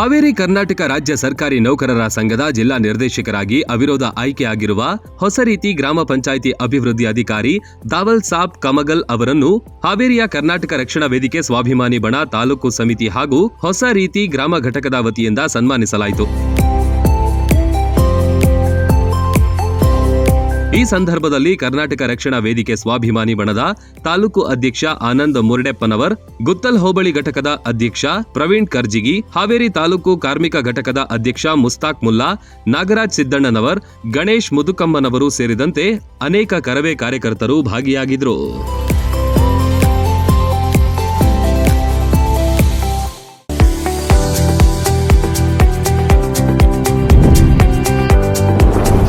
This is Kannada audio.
ಹಾವೇರಿ ಕರ್ನಾಟಕ ರಾಜ್ಯ ಸರ್ಕಾರಿ ನೌಕರರ ಸಂಘದ ಜಿಲ್ಲಾ ನಿರ್ದೇಶಕರಾಗಿ ಅವಿರೋಧ ಆಯ್ಕೆಯಾಗಿರುವ ಹೊಸ ರೀತಿ ಗ್ರಾಮ ಪಂಚಾಯಿತಿ ಅಭಿವೃದ್ಧಿ ಅಧಿಕಾರಿ ದಾವಲ್ ಸಾಬ್ ಕಮಗಲ್ ಅವರನ್ನು ಹಾವೇರಿಯ ಕರ್ನಾಟಕ ರಕ್ಷಣಾ ವೇದಿಕೆ ಸ್ವಾಭಿಮಾನಿ ಬಣ ತಾಲೂಕು ಸಮಿತಿ ಹಾಗೂ ಹೊಸ ರೀತಿ ಗ್ರಾಮ ಘಟಕದ ವತಿಯಿಂದ ಸನ್ಮಾನಿಸಲಾಯಿತು. ಈ ಸಂದರ್ಭದಲ್ಲಿ ಕರ್ನಾಟಕ ರಕ್ಷಣಾ ವೇದಿಕೆ ಸ್ವಾಭಿಮಾನಿ ಬಣದ ತಾಲೂಕು ಅಧ್ಯಕ್ಷ ಆನಂದ್ ಮುರ್ಡೆಪ್ಪನವರ್, ಗುತ್ತಲ್ ಹೋಬಳಿ ಘಟಕದ ಅಧ್ಯಕ್ಷ ಪ್ರವೀಣ್ ಕರ್ಜಿಗಿ, ಹಾವೇರಿ ತಾಲೂಕು ಕಾರ್ಮಿಕ ಘಟಕದ ಅಧ್ಯಕ್ಷ ಮುಸ್ತಾಕ್ ಮುಲ್ಲಾ, ನಾಗರಾಜ್ ಸಿದ್ದಣ್ಣನವರ್, ಗಣೇಶ್ ಮುದುಕಮ್ಮನವರು ಸೇರಿದಂತೆ ಅನೇಕ ಕರವೇ ಕಾರ್ಯಕರ್ತರು ಭಾಗಿಯಾಗಿದ್ರು.